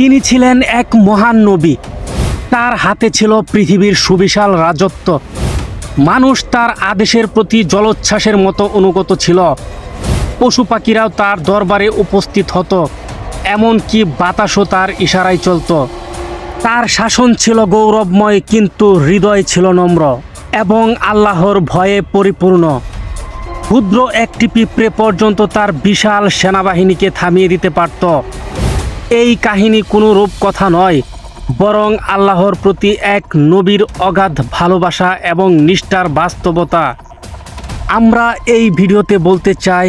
তিনি ছিলেন এক মহান নবী। তার হাতে ছিল পৃথিবীর সুবিশাল রাজত্ব। মানুষ তার আদেশের প্রতি জলোচ্ছ্বাসের মতো অনুগত ছিল। পশু পাখিরাও তার দরবারে উপস্থিত হতো, এমনকি বাতাসও তার ইশারায় চলতো। তার শাসন ছিল গৌরবময়, কিন্তু হৃদয় ছিল নম্র এবং আল্লাহর ভয়ে পরিপূর্ণ। ক্ষুদ্র একটি পিঁপড়ে পর্যন্ত তার বিশাল সেনাবাহিনীকে থামিয়ে দিতে পারত। এই কাহিনী কোনো রূপকথা নয়, বরং আল্লাহর প্রতি এক নবীর অগাধ ভালোবাসা এবং নিষ্ঠার বাস্তবতা। আমরা এই ভিডিওতে বলতে চাই,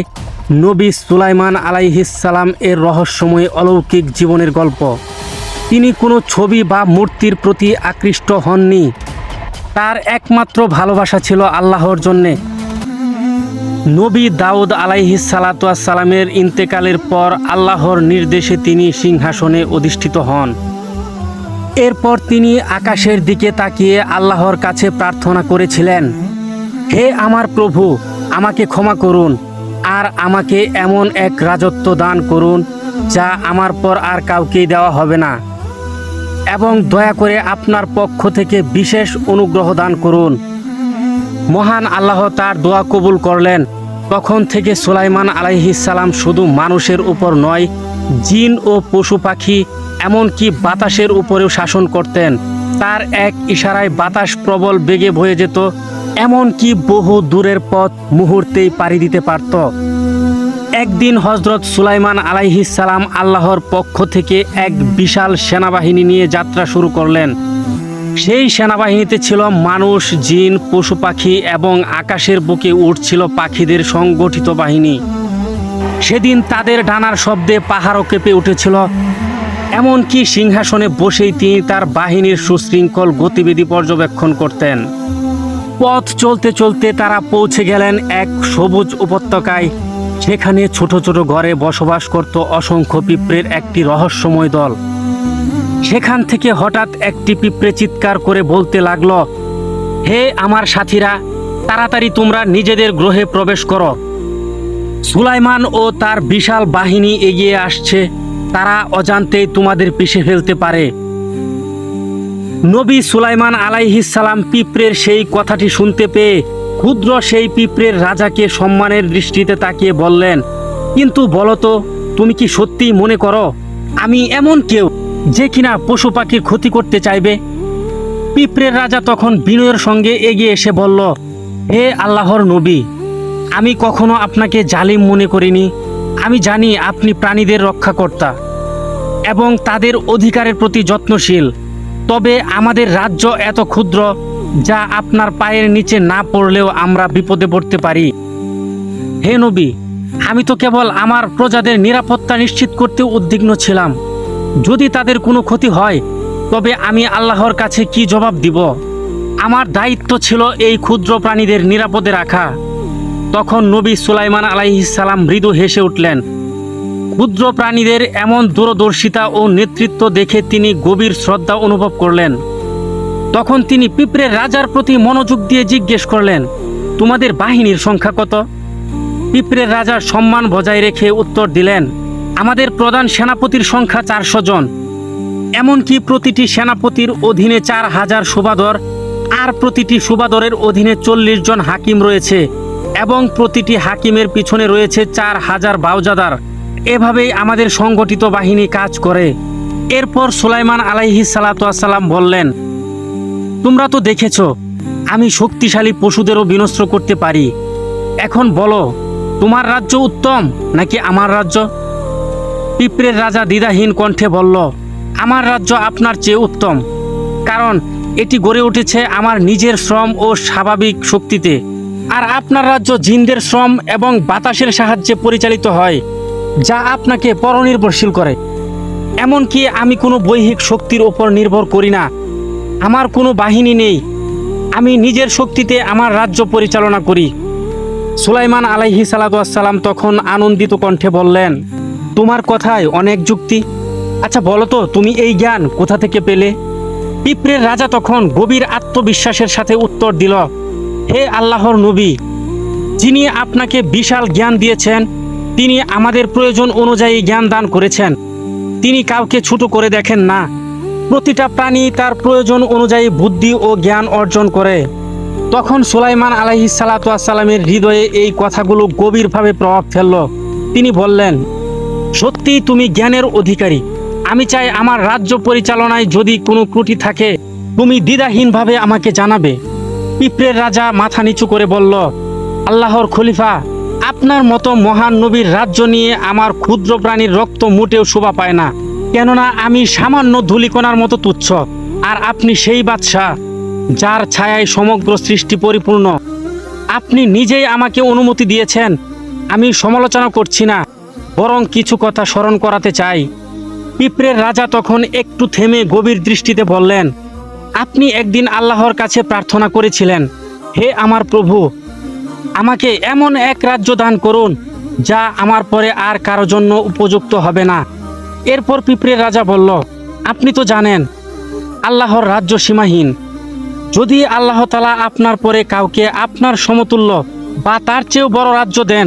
নবী সুলাইমান আলাইহিসালাম এর রহস্যময় অলৌকিক জীবনের গল্প। তিনি কোনো ছবি বা মূর্তির প্রতি আকৃষ্ট হননি। তার একমাত্র ভালোবাসা ছিল আল্লাহর জন্যে। নবী দাউদ আলাইহি সালামের ইন্তেকালের পর আল্লাহর নির্দেশে তিনি সিংহাসনে অধিষ্ঠিত হন। এরপর তিনি আকাশের দিকে তাকিয়ে আল্লাহর কাছে প্রার্থনা করেছিলেন, হে আমার প্রভু, আমাকে ক্ষমা করুন আর আমাকে এমন এক রাজত্ব দান করুন যা আমার পর আর কাউকেই দেওয়া হবে না। এবং দয়া করে আপনার পক্ষ থেকে বিশেষ অনুগ্রহ দান করুন। মহান আল্লাহ তার দোয়া কবুল করলেন। তখন থেকে সুলাইমান আলাইহিসালাম শুধু মানুষের উপর নয়, জিন ও পশু পাখি, এমনকি বাতাসের উপরেও শাসন করতেন। তার এক ইশারায় বাতাস প্রবল বেগে বয়ে যেত, এমনকি বহু দূরের পথ মুহূর্তেই পাড়ি দিতে পারত। একদিন হজরত সুলাইমান আলাইহিসালাম আল্লাহর পক্ষ থেকে এক বিশাল সেনাবাহিনী নিয়ে যাত্রা শুরু করলেন। সেই সেনাবাহিনীতে ছিল মানুষ, জিন, পশু পাখি এবং আকাশের বুকে উঠছিল পাখিদের সংগঠিত বাহিনী। সেদিন তাদের ডানার শব্দে পাহাড়ও কেঁপে উঠেছিল। এমনকি সিংহাসনে বসেই তিনি তার বাহিনীর সুশৃঙ্খল গতিবিধি পর্যবেক্ষণ করতেন। পথ চলতে চলতে তারা পৌঁছে গেলেন এক সবুজ উপত্যকায়। সেখানে ছোট ছোট ঘরে বসবাস করত অসংখ্য পিঁপড়ের একটি রহস্যময় দল। সেখান থেকে হঠাৎ একটি পিঁপড়ে চিৎকার করে বলতে লাগল, হে আমার সাথীরা, তাড়াতাড়ি তোমরা নিজেদের গ্রহে প্রবেশ করো। সুলাইমান ও তার বিশাল বাহিনী এগিয়ে আসছে। তারা অজান্তেই তোমাদের পিষে ফেলতে পারে। নবী সুলাইমান আলাইহিসালাম পিঁপড়ের সেই কথাটি শুনতে পেয়ে ক্ষুদ্র সেই পিঁপড়ের রাজাকে সম্মানের দৃষ্টিতে তাকিয়ে বললেন, কিন্তু বলো তো, তুমি কি সত্যিই মনে করো, আমি এমন কেউ? যে কিনা পশু পাখির ক্ষতি করতে চাইবে। পিঁপড়ের রাজা তখন বিনয়ের সঙ্গে এগিয়ে এসে বলল, হে আল্লাহর নবী, আমি কখনো আপনাকে জালিম মনে করিনি। আমি জানি আপনি প্রাণীদের রক্ষাকর্তা এবং তাদের অধিকারের প্রতি যত্নশীল। তবে আমাদের রাজ্য এত ক্ষুদ্র যা আপনার পায়ের নিচে না পড়লেও আমরা বিপদে পড়তে পারি। হে নবী, আমি তো কেবল আমার প্রজাদের নিরাপত্তা নিশ্চিত করতে উদ্বিগ্ন ছিলাম। যদি তাদের কোনো ক্ষতি হয়, তবে আমি আল্লাহর কাছে কি জবাব দিব? আমার দায়িত্ব ছিল এই ক্ষুদ্র প্রাণীদের নিরাপদে রাখা। তখন নবী সুলাইমান আলাইহিসালাম মৃদু হেসে উঠলেন, ক্ষুদ্র প্রাণীদের এমন দূরদর্শিতা ও নেতৃত্ব দেখে তিনি গভীর শ্রদ্ধা অনুভব করলেন। তখন তিনি পিঁপড়ের রাজার প্রতি মনোযোগ দিয়ে জিজ্ঞেস করলেন, তোমাদের বাহিনীর সংখ্যা কত? পিঁপড়ের রাজার সম্মান বজায় রেখে উত্তর দিলেন আমাদের প্রধান সেনাপতির সংখ্যা চারশো জন। এমনকি প্রতিটি সেনাপতির অধীনে চার হাজার সুবাদর আর প্রতিটি সুবাদরের অধীনে চল্লিশ জন হাকিম রয়েছে এবং প্রতিটি হাকিমের পিছনে রয়েছে চার হাজার বাউজাদার। এভাবেই আমাদের সংগঠিত বাহিনী কাজ করে। এরপর সুলাইমান আলাইহি সালাতাম বললেন, তোমরা তো দেখেছ, আমি শক্তিশালী পশুদেরও বিনষ্ট করতে পারি। এখন বলো, তোমার রাজ্য উত্তম নাকি আমার রাজ্য? পিঁপড়ের রাজা দ্বিধাহীন কণ্ঠে বলল, আমার রাজ্য আপনার চেয়ে উত্তম, কারণ এটি গড়ে উঠেছে আমার নিজের শ্রম ও স্বাভাবিক শক্তিতে। আর আপনার রাজ্য জিনদের শ্রম এবং বাতাসের সাহায্যে পরিচালিত হয়, যা আপনাকে পরনির্ভরশীল করে। এমনকি আমি কোনো বৈহিক শক্তির ওপর নির্ভর করি না। আমার কোনো বাহিনী নেই। আমি নিজের শক্তিতে আমার রাজ্য পরিচালনা করি। সুলাইমান আলাইহি সালাতাম তখন আনন্দিত কণ্ঠে বললেন তোমার কথায় অনেক যুক্তি। আচ্ছা বলো তো, তুমি এই জ্ঞান কোথা থেকে পেলে? পিঁপড়ের রাজা তখন গভীর আত্মবিশ্বাসের সাথে উত্তর দিল, হে আল্লাহর নবী, যিনি আপনাকে বিশাল জ্ঞান দিয়েছেন, তিনি আমাদের প্রয়োজন অনুযায়ী জ্ঞান দান করেছেন। তিনি কাউকে ছোট করে দেখেন না। প্রতিটা প্রাণী তার প্রয়োজন অনুযায়ী বুদ্ধি ও জ্ঞান অর্জন করে। তখন সুলাইমান আলাহি সালাতামের হৃদয়ে এই কথাগুলো গভীরভাবে প্রভাব ফেলল। তিনি বললেন সত্যি তুমি জ্ঞানের অধিকারী। আমি চাই আমার রাজ্য পরিচালনায় যদি কোনো ত্রুটি থাকে, তুমি দ্বিধাহীনভাবে আমাকে জানাবে। পিঁপড়ের রাজা মাথা নিচু করে বলল, আল্লাহর খলিফা, আপনার মতো মহান নবীর রাজ্য নিয়ে আমার ক্ষুদ্র প্রাণীর রক্ত মোটেও শোভা পায় না। কেননা আমি সামান্য ধূলিকণার মতো তুচ্ছ, আর আপনি সেই বাদশাহ, যার ছায়ায় সমগ্র সৃষ্টি পরিপূর্ণ। আপনি নিজেই আমাকে অনুমতি দিয়েছেন। আমি সমালোচনা করছি না। বরং কিছু কথা স্মরণ করাতে চাই। পিঁপড়ের রাজা তখন একটু থেমে গভীর দৃষ্টিতে বললেন, আপনি একদিন আল্লাহর কাছে প্রার্থনা করেছিলেন, হে আমার প্রভু, আমাকে এমন এক রাজ্য দান করুন, যা আমার পরে আর কারও জন্য উপযুক্ত হবে না। এরপর পিঁপড়ের রাজা বলল, আপনি তো জানেন, আল্লাহর রাজ্য সীমাহীন। যদি আল্লাহ তালা আপনার পরে কাউকে আপনার সমতুল্য বা তার চেয়েও বড় রাজ্য দেন,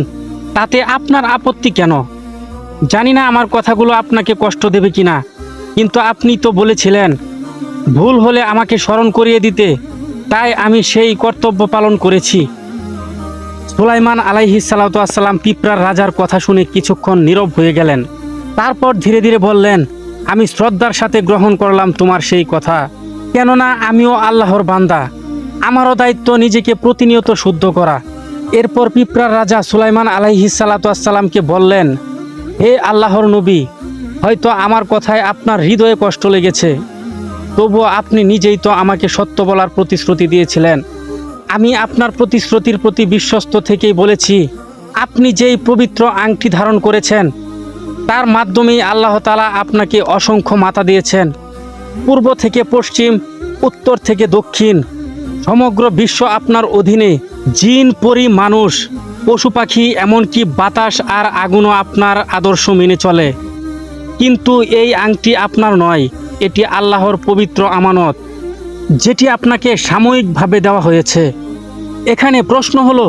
তাতে আপনার আপত্তি কেন? জানি না আমার কথাগুলো আপনাকে কষ্ট দেবে কি না কিন্তু আপনি তো বলেছিলেন, ভুল হলে আমাকে স্মরণ করিয়ে দিতে, তাই আমি সেই কর্তব্য পালন করেছি। সুলাইমান আলাইহি সালাতাম পিঁপড়ার রাজার কথা শুনে কিছুক্ষণ নীরব হয়ে গেলেন। তারপর ধীরে ধীরে বললেন, আমি শ্রদ্ধার সাথে গ্রহণ করলাম তোমার সেই কথা, কেননা আমিও আল্লাহর বান্দা। আমারও দায়িত্ব নিজেকে প্রতিনিয়ত শুদ্ধ করা। এরপর পিঁপড়ার রাজা সুলাইমান আলাইহি সালাতামকে বললেন হে আল্লাহর নবী, হয়তো আমার কথায় আপনার হৃদয়ে কষ্ট লেগেছে। তবুও আপনি নিজেই তো আমাকে সত্য বলার প্রতিশ্রুতি দিয়েছিলেন। আমি আপনার প্রতিশ্রুতির প্রতি বিশ্বস্ত থেকেই বলেছি, আপনি যেই পবিত্র আংটি ধারণ করেছেন, তার মাধ্যমেই আল্লাহ তালা আপনাকে অসংখ্য মাতা দিয়েছেন। পূর্ব থেকে পশ্চিম, উত্তর থেকে দক্ষিণ, সমগ্র বিশ্ব আপনার অধীনে জিন পরি মানুষ। পশু পাখি, এমনকি বাতাস আর আগুনও আপনার আদর্শ মেনে চলে। কিন্তু এই আংটি আপনার নয়, এটি আল্লাহর পবিত্র আমানত, যেটি আপনাকে সাময়িকভাবে দেওয়া হয়েছে। এখানে প্রশ্ন হলো,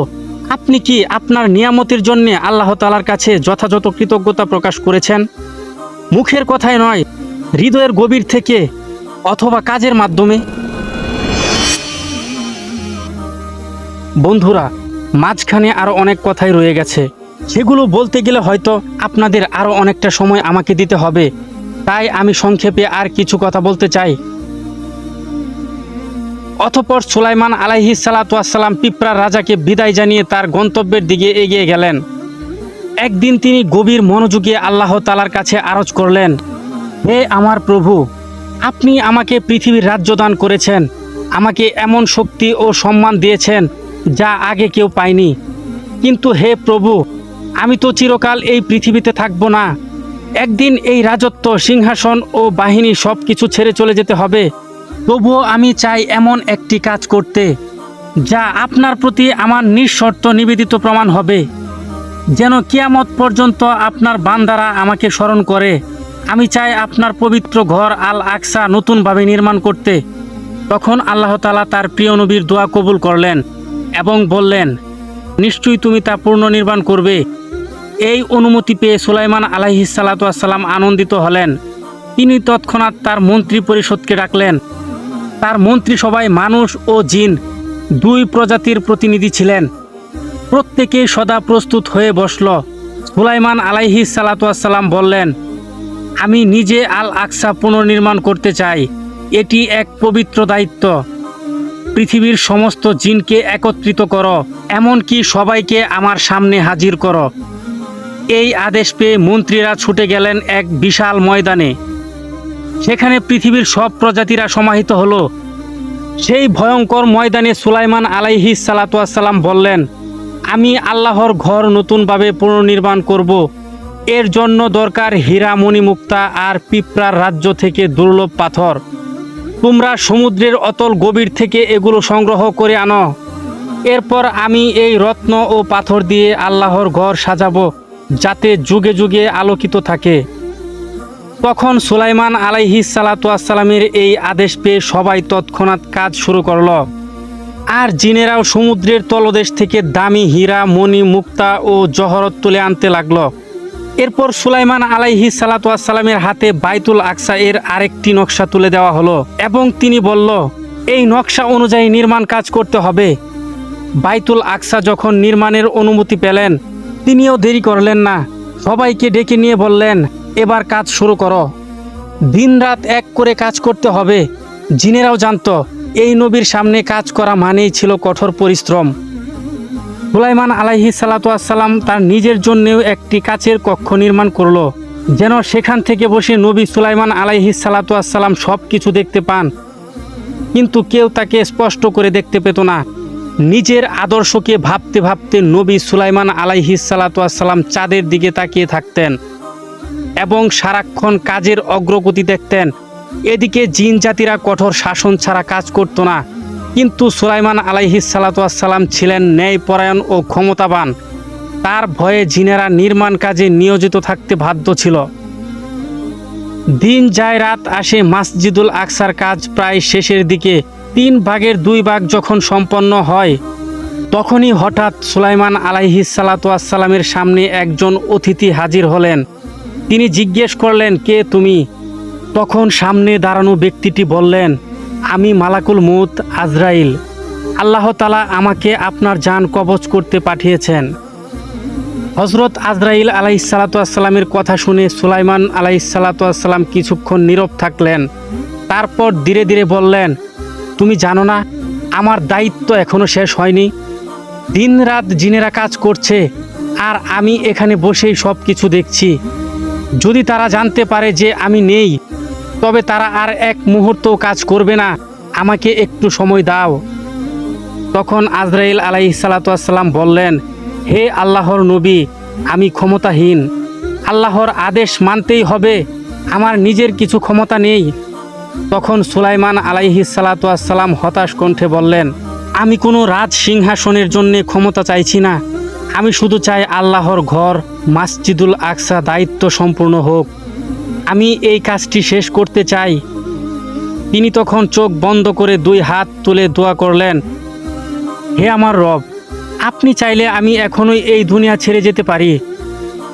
আপনি কি আপনার নিয়ামতের জন্যে আল্লাহ তালার কাছে যথাযথ কৃতজ্ঞতা প্রকাশ করেছেন? মুখের কথায় নয়, হৃদয়ের গভীর থেকে অথবা কাজের মাধ্যমে। বন্ধুরা মাঝখানে আরও অনেক কথাই রয়ে গেছে। সেগুলো বলতে গেলে হয়তো আপনাদের আরও অনেকটা সময় আমাকে দিতে হবে। তাই আমি সংক্ষেপে আর কিছু কথা বলতে চাই। অতপর সুলাইমান আলাইহি সালাতাম পিঁপড়ার রাজাকে বিদায় জানিয়ে তার গন্তব্যের দিকে এগিয়ে গেলেন। একদিন তিনি গভীর মনোযোগে আল্লাহ তালার কাছে আরজ করলেন, হে আমার প্রভু, আপনি আমাকে পৃথিবীর রাজ্য দান করেছেন, আমাকে এমন শক্তি ও সম্মান দিয়েছেন যা আগে কেউ পায়নি। কিন্তু হে প্রভু, আমি তো চিরকাল এই পৃথিবীতে থাকব না। একদিন এই রাজত্ব, সিংহাসন ও বাহিনী সব কিছু ছেড়ে চলে যেতে হবে। তবুও আমি চাই এমন একটি কাজ করতে, যা আপনার প্রতি আমার নিঃশর্ত নিবেদিত প্রমাণ হবে। যেন কিয়ামত পর্যন্ত আপনার বান্দারা আমাকে স্মরণ করে, আমি চাই আপনার পবিত্র ঘর আল আকসা নতুনভাবে নির্মাণ করতে। তখন আল্লাহ তালা তার প্রিয় নবীর দোয়া কবুল করলেন। এবং বললেন, নিশ্চয়ই তুমি তা পুনর্নির্মাণ করবে। এই অনুমতি পেয়ে সুলাইমান আলাইহি সালাতাম আনন্দিত হলেন। তিনি তৎক্ষণাৎ তার মন্ত্রী পরিষদকে ডাকলেন। তার মন্ত্রী সবাই মানুষ ও জিন, দুই প্রজাতির প্রতিনিধি ছিলেন। প্রত্যেকেই সদা প্রস্তুত হয়ে বসল। সুলাইমান আলাইহি সালাতাম বললেন, আমি নিজে আল আকসা পুনর্নির্মাণ করতে চাই। এটি এক পবিত্র দায়িত্ব। পৃথিবীর সমস্ত জিনকে একত্রিত করো, এমনকি সবাইকে আমার সামনে হাজির করো। এই আদেশ পেয়ে মন্ত্রীরা ছুটে গেলেন এক বিশাল ময়দানে। সেখানে পৃথিবীর সব প্রজাতিরা সমাহিত হলো। সেই ভয়ঙ্কর ময়দানে সুলাইমান আলাইহি সালাতাম বললেন, আমি আল্লাহর ঘর নতুনভাবে পুনর্নির্মাণ করব। এর জন্য দরকার হীরা মণিমুক্তা আর পিঁপড়ার রাজ্য থেকে দুর্লভ পাথর। তোমরা সমুদ্রের অতল গভীর থেকে এগুলো সংগ্রহ করে আনো। এরপর আমি এই রত্ন ও পাথর দিয়ে আল্লাহর ঘর সাজাবো, যাতে যুগে যুগে আলোকিত থাকে। তখন সুলাইমান আলাইহি সালাতামের এই আদেশ পেয়ে সবাই তৎক্ষণাৎ কাজ শুরু করল। আর জিনেরাও সমুদ্রের তলদেশ থেকে দামি হীরা, মণি, মুক্তা ও জহরত তুলে আনতে লাগল। এরপর সুলাইমান আলাইহি সালাতামের হাতে বাইতুল আকসা এর আরেকটি নকশা তুলে দেওয়া হলো এবং তিনি বলল, এই নকশা অনুযায়ী নির্মাণ কাজ করতে হবে। বাইতুল আকসা যখন নির্মাণের অনুমতি পেলেন, তিনিও দেরি করলেন না। সবাইকে ডেকে নিয়ে বললেন, এবার কাজ শুরু করো। দিনরাত এক করে কাজ করতে হবে। জিনেরাও জানত, এই নবীর সামনে কাজ করা মানেই ছিল কঠোর পরিশ্রম। সুলাইমান আলাইহি সালাতাম তার নিজের জন্যেও একটি কাচের কক্ষ নির্মাণ করল, যেন সেখান থেকে বসে নবী সুলাইমান আলাইহি সালাতাম সব কিছু দেখতে পান। কিন্তু কেউ তাকে স্পষ্ট করে দেখতে পেত না। নিজের আদর্শকে ভাবতে ভাবতে নবী সুলাইমান আলাইহি সালাতাম চাঁদের দিকে তাকিয়ে থাকতেন এবং সারাক্ষণ কাজের অগ্রগতি দেখতেন। এদিকে জিন জাতিরা কঠোর শাসন ছাড়া কাজ করতো না। কিন্তু সুলাইমান আলাইহি সালাতাম ছিলেন ন্যায়পরায়ণ ও ক্ষমতাবান। তার ভয়ে জিনেরা নির্মাণ কাজে নিয়োজিত থাকতে বাধ্য ছিল। দিন যায়, রাত আসে, মাসজিদুল আকসার কাজ প্রায় শেষের দিকে, তিন ভাগের দুই ভাগ যখন সম্পন্ন হয়, তখনই হঠাৎ সুলাইমান আলাইহি সালাতামের সামনে একজন অতিথি হাজির হলেন। তিনি জিজ্ঞেস করলেন, কে তুমি? তখন সামনে দাঁড়ানো ব্যক্তিটি বললেন আমি মালাকুল মুত আজরাইল। আল্লাহ তালা আমাকে আপনার যান কবচ করতে পাঠিয়েছেন। হজরত আজরাইল আলাইসালাতামের কথা শুনে সুলাইমান আলাইসালাতাম কিছুক্ষণ নীরব থাকলেন। তারপর ধীরে ধীরে বললেন, তুমি জানো না, আমার দায়িত্ব এখনও শেষ হয়নি। দিন রাত জিনেরা কাজ করছে, আর আমি এখানে বসেই সব কিছু দেখছি। যদি তারা জানতে পারে যে আমি নেই তবে তারা আর এক মুহূর্ত কাজ করবে না। আমাকে একটু সময় দাও। তখন আজরাইল আলাইহি সালাতাম বললেন, হে আল্লাহর নবী, আমি ক্ষমতাহীন। আল্লাহর আদেশ মানতেই হবে। আমার নিজের কিছু ক্ষমতা নেই। তখন সুলাইমান আলাইহি সালাতাম হতাশ কণ্ঠে বললেন, আমি কোনো রাজ সিংহাসনের জন্য ক্ষমতা চাইছি না। আমি শুধু চাই আল্লাহর ঘর, মাসজিদুল আকসা দায়িত্ব সম্পূর্ণ হোক। আমি এই কাজটি শেষ করতে চাই। তিনি তখন চোখ বন্ধ করে দুই হাত তুলে দোয়া করলেন, হে আমার রব, আপনি চাইলে আমি এখনোই এই দুনিয়া ছেড়ে যেতে পারি।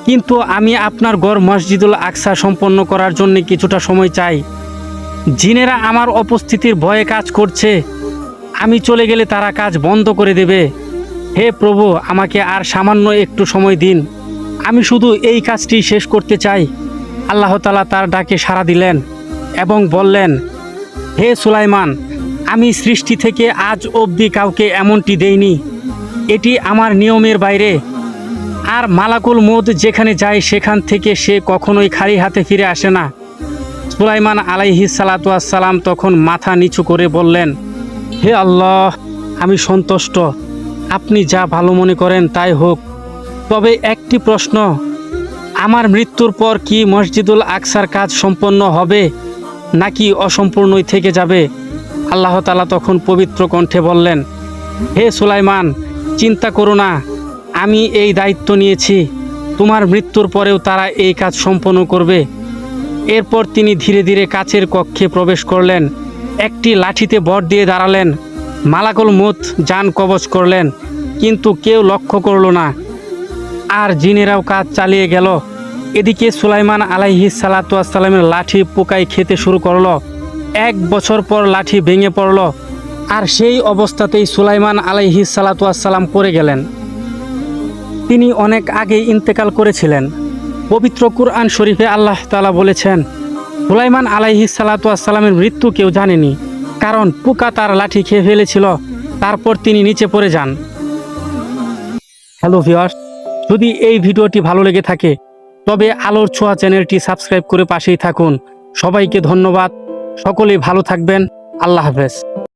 কিন্তু আমি আপনার গড় মসজিদুল আকসা সম্পন্ন করার জন্য কিছুটা সময় চাই। জিনেরা আমার উপস্থিতির ভয়ে কাজ করছে। আমি চলে গেলে তারা কাজ বন্ধ করে দেবে। হে প্রভু, আমাকে আর সামান্য একটু সময় দিন। আমি শুধু এই কাজটি শেষ করতে চাই। আল্লাহ তালা তার ডাকে সাড়া দিলেন এবং বললেন, হে সুলাইমান, আমি সৃষ্টি থেকে আজ অবধি কাউকে এমনটি দেইনি। এটি আমার নিয়মের বাইরে। আর মালাকুল মদ যেখানে যায় সেখান থেকে সে কখনোই খালি হাতে ফিরে আসে না। সুলাইমান আলাইহি সালাতাম তখন মাথা নিচু করে বললেন, হে আল্লাহ, আমি সন্তুষ্ট। আপনি যা ভালো মনে করেন তাই হোক। তবে একটি প্রশ্ন আমার মৃত্যুর পর কি মসজিদুল আকসার কাজ সম্পন্ন হবে, নাকি অসম্পূর্ণই থেকে যাবে? আল্লাহ তালা তখন পবিত্র কণ্ঠে বললেন, হে সুলাইমান, চিন্তা করো না, আমি এই দায়িত্ব নিয়েছি। তোমার মৃত্যুর পরেও তারা এই কাজ সম্পন্ন করবে। এরপর তিনি ধীরে ধীরে কাছের কক্ষে প্রবেশ করলেন, একটি লাঠিতে বর দিয়ে দাঁড়ালেন, মালাকুল মুত যান কবচ করলেন, কিন্তু কেউ লক্ষ্য করল না। আর জিনেরাও কাজ চালিয়ে গেল। এদিকে সুলাইমান আলাইহি সালাতামের লাঠি পোকায় খেতে শুরু করল। এক বছর পর লাঠি ভেঙে পড়ল। আর সেই অবস্থাতেই সুলাইমান আলাইহি সালাতাম পড়ে গেলেন। তিনি অনেক আগে ইন্তেকাল করেছিলেন। পবিত্র কুরআন শরীফে আল্লাহ তালা বলেছেন, সুলাইমান আলাইহি সালাতামের মৃত্যু কেউ জানেনি, কারণ পোকা তার লাঠি খেয়ে ফেলেছিল, তারপর তিনি নিচে পড়ে যান। হ্যালো ভিওয়ার্স যদি এই ভিডিওটি ভালো লেগে থাকে তবে আলোর ছোঁয়া চ্যানেলটি সাবস্ক্রাইব করে পাশেই থাকুন। সবাইকে ধন্যবাদ। সকলেই ভালো থাকবেন। আল্লাহ হাফেজ।